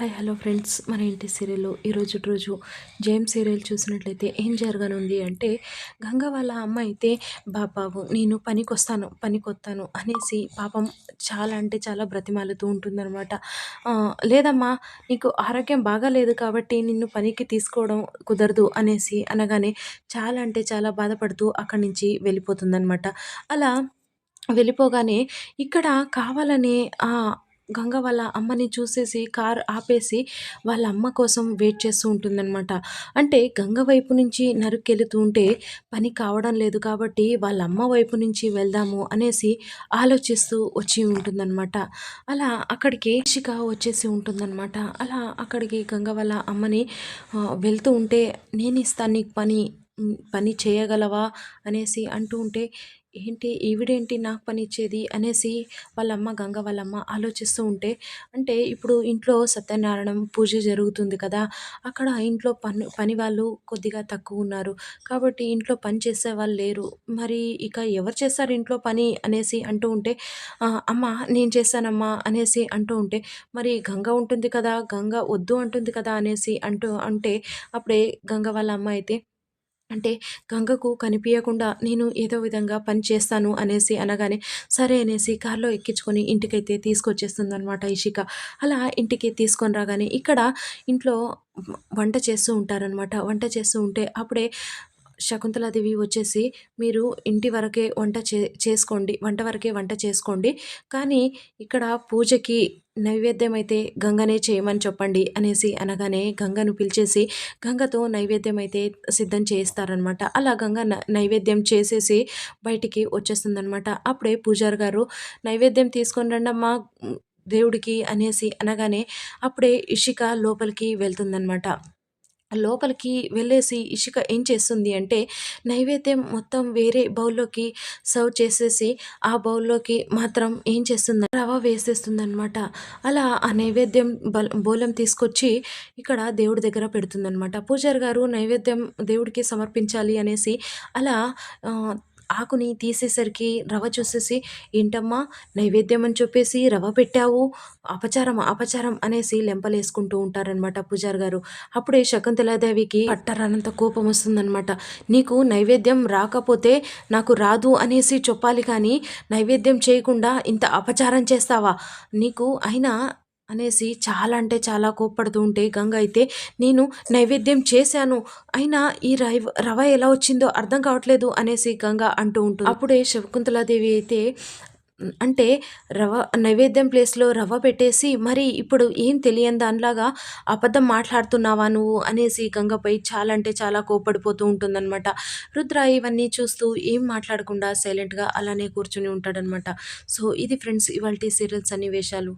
Hi hello friends. మన ఇంటి సీరియల్లో ఈరోజు రోజు జేమ్ సీరియల్ చూసినట్లయితే ఏం జరగనుంది అంటే గంగ వాళ్ళ అమ్మ అయితే బాబావు నేను పనికి వస్తాను పనికి వస్తాను అనేసి పాపం చాలా అంటే చాలా బ్రతిమాలుతూ ఉంటుందన్నమాట. లేదమ్మా నీకు ఆరోగ్యం బాగాలేదు కాబట్టి నిన్ను పనికి తీసుకోవడం కుదరదు అనేసి అనగానే చాలా అంటే చాలా బాధపడుతూ అక్కడి నుంచి వెళ్ళిపోతుందన్నమాట. అలా వెళ్ళిపోగానే ఇక్కడ కావాలనే గంగ వాళ్ళ అమ్మని చూసేసి కార్ ఆపేసి వాళ్ళ అమ్మ కోసం వెయిట్ చేస్తూ ఉంటుందన్నమాట. అంటే గంగ వైపు నుంచి నరుకెళుతూ ఉంటే పని కావడం లేదు కాబట్టి వాళ్ళ అమ్మ వైపు నుంచి వెళ్దాము అనేసి ఆలోచిస్తూ వచ్చి ఉంటుందన్నమాట. అలా అక్కడికి శిఖ వచ్చేసి ఉంటుందన్నమాట. అలా అక్కడికి గంగ వాళ్ళ అమ్మని వెళ్తూ ఉంటే నేను ఇస్తాను నీకు పని పని చేయగలవా? అనేసి అంటూ ఉంటే ఏంటి ఈవిడేంటి నాకు పని ఇచ్చేది అనేసి వాళ్ళమ్మ గంగ వాళ్ళమ్మ ఆలోచిస్తూ ఉంటే అంటే ఇప్పుడు ఇంట్లో సత్యనారాయణ పూజ జరుగుతుంది కదా అక్కడ ఇంట్లో పని పని వాళ్ళు కొద్దిగా తక్కువ ఉన్నారు. కాబట్టి ఇంట్లో పని చేసే వాళ్ళు లేరు. మరి ఇక ఎవరు చేస్తారు ఇంట్లో పని? అనేసి అంటూ ఉంటే అమ్మ నేను చేశానమ్మా అనేసి అంటూ ఉంటే మరి గంగ ఉంటుంది కదా గంగ వద్దు అంటుంది కదా అనేసి అంటూ అంటే అప్పుడే గంగ వాళ్ళ అమ్మ అయితే అంటే గంగకు కనిపించకుండా నేను ఏదో విధంగా పని చేస్తాను అనేసి అనగానే సరే అనేసి కార్లో ఎక్కించుకొని ఇంటికైతే తీసుకొచ్చేస్తుందనమాట ఇషిక. అలా ఇంటికి తీసుకొని రాగానే ఇక్కడ ఇంట్లో వంట చేస్తూ ఉంటారనమాట వంట చేస్తూ ఉంటే అప్పుడే శకుంతలాదేవి వచ్చేసి మీరు ఇంటి వరకే వంట చే చేసుకోండి వంట వరకే వంట చేసుకోండి. కానీ ఇక్కడ పూజకి నైవేద్యం అయితే గంగనే చేయమని చెప్పండి అనేసి అనగానే గంగను పిలిచేసి గంగతో నైవేద్యం అయితే సిద్ధం చేస్తారనమాట అలా గంగ న- నైవేద్యం చేసేసి బయటికి వచ్చేస్తుందనమాట అప్పుడే పూజారి గారు నైవేద్యం తీసుకొని రండమ్మా దేవుడికి అనేసి అనగానే అప్పుడే ఇషిక లోపలికి వెళ్తుందనమాట లోపలికి వెళ్ళేసి ఇషిక ఏం చేస్తుంది అంటే నైవేద్యం మొత్తం వేరే బౌల్లోకి సర్వ్ చేసేసి ఆ బౌల్లోకి మాత్రం ఏం చేస్తుంది? రవ వేసేస్తుందనమాట అలా ఆ నైవేద్యం బోలం తీసుకొచ్చి ఇక్కడ దేవుడి దగ్గర పెడుతుందనమాట పూజారి గారు నైవేద్యం దేవుడికి సమర్పించాలి అనేసి అలా ఆకుని తీసేసరికి రవ చూసేసి ఏంటమ్మా నైవేద్యం అని చెప్పేసి రవ పెట్టావు? అపచారం అపచారం అనేసి లెంపలేసుకుంటూ ఉంటారనమాట పూజారి గారు. అప్పుడే శకుంతలాదేవికి పట్టరానంత కోపం వస్తుందనమాట నీకు నైవేద్యం రాకపోతే నాకు రాదు అనేసి చెప్పాలి కానీ నైవేద్యం చేయకుండా ఇంత అపచారం చేస్తావా? నీకు అయినా అనేసి చాలా అంటే చాలా కోప్పడుతూ ఉంటే గంగ అయితే నేను నైవేద్యం చేశాను. అయినా ఈ రవ రవ ఎలా వచ్చిందో అర్థం కావట్లేదు అనేసి గంగ అంటూ ఉంటుంది. అప్పుడే శకుంతలాదేవి అయితే అంటే రవ నైవేద్యం ప్లేస్లో రవ్వ పెట్టేసి మరి ఇప్పుడు ఏం తెలియని దానిలాగా అబద్ధం మాట్లాడుతున్నావా నువ్వు? అనేసి గంగపై చాలా అంటే చాలా కోపడిపోతూ ఉంటుందన్నమాట. రుద్ర ఇవన్నీ చూస్తూ ఏం మాట్లాడకుండా సైలెంట్గా అలానే కూర్చుని ఉంటాడనమాట సో ఇది ఫ్రెండ్స్ ఇవాళ సీరియల్స్ సన్నివేశాలు.